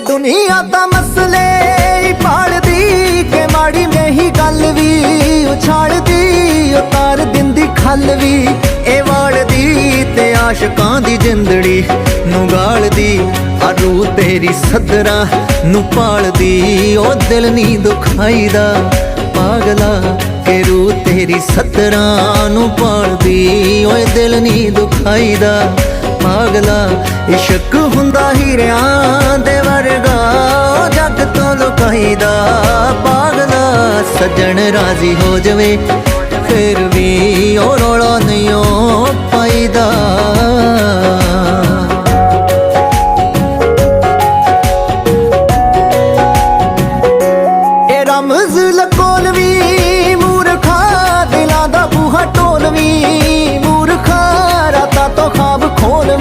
ਇਹ ਦੁਨੀਆ ਤਾਂ ਮਸਲੇ ਹੀ ਪਾਲਦੀ ਕਿ ਮਾੜੀ ਮੇਹੀ ਗੱਲ ਵੀ ਉਛਾਲਦੀ ਉਤਾਰ ਦਿੰਦੀ ਖੱਲ ਵੀ, ਇਹ ਵਾਲਦੀ ਤੇ ਆਸ਼ਕਾਂ ਦੀ ਜਿੰਦੜੀ ਨੂੰ ਗਾਲਦੀ ਆ ਰੂ ਤੇਰੀ ਸਦਰਾ ਨੂੰ ਪਾਲਦੀ, ਉਹ ਦਿਲ ਨਹੀਂ ਦੁਖਾਈਦਾ, ਪਾਗਲਾ ਕਿ ਰੂ ਤੇਰੀ ਸਦਰਾ ਨੂੰ ਪਾਲਦੀ, ਓਏ ਦਿਲ ਨਹੀਂ ਦੁਖਾਈਦਾ, ਪਾਗਲਾ ਇਸ਼ਕ ਹੁੰਦਾ ਹੀਰਿਆਂ ਦੇ ਚਾਹੀਦਾ ਪਾਗਲਾ ਸੱਜਣ ਰਾਜ਼ੀ ਹੋ ਜਾਵੇ, ਫਿਰ ਵੀ ਉਹ ਰੋਲਾ ਨਹੀਂ ਉਹ ਪਾਈਦਾ। ਇਹ ਰਮਜ਼ ਲਕੋਲ ਮੂਰਖਾ ਦਿਲਾਂ ਦਾ ਬੂਹਾ ਟੋਲ ਵੀ ਰਾਤਾਂ ਤੋਂ ਖਾਬ ਖੋਲ